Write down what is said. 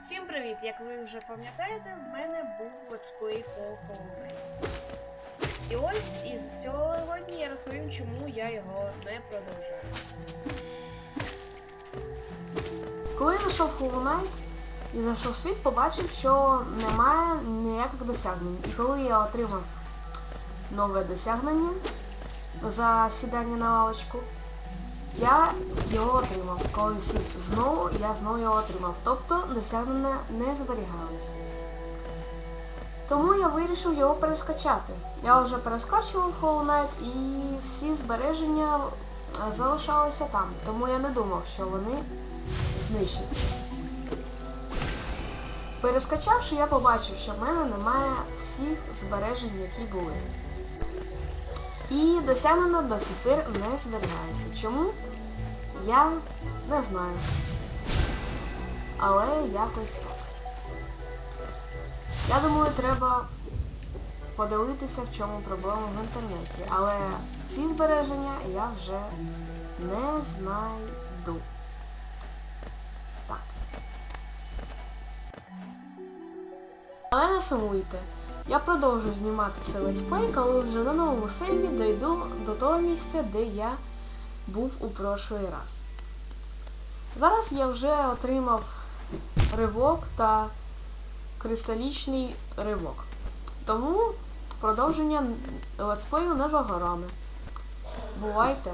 Всім привіт! Як ви вже пам'ятаєте, в мене був летсплей по Hollow І ось із сьогодні я розповім, чому я його не продовжую. Коли я зайшов Hollow Knight і зайшов світ, побачив, що немає ніяких досягнень. І коли я отримав нове досягнення за сідання на лавочку, я його отримав. Коли сів знову, я знову його отримав. Тобто досягнення не зберігалися. Тому я вирішив його перескачати. Я вже перескачував Hollow Knight і всі збереження е, залишалися там. Тому я не думав, що вони знищиться. Перескачавши, я побачив, що в мене немає всіх збережень, які були. І досягнено до сих пір не зберігається. Чому? Я не знаю. Але якось так. Я думаю, треба подивитися, в чому проблема в інтернеті. Але ці збереження я вже не знайду. Так. Але не сумуйте. Я продовжу знімати цей летсплей, коли вже на новому сейві дойду до того місця, де я був у прошлий раз. Зараз я вже отримав ривок та кристалічний ривок. Тому продовження летсплею не за горами. Бувайте!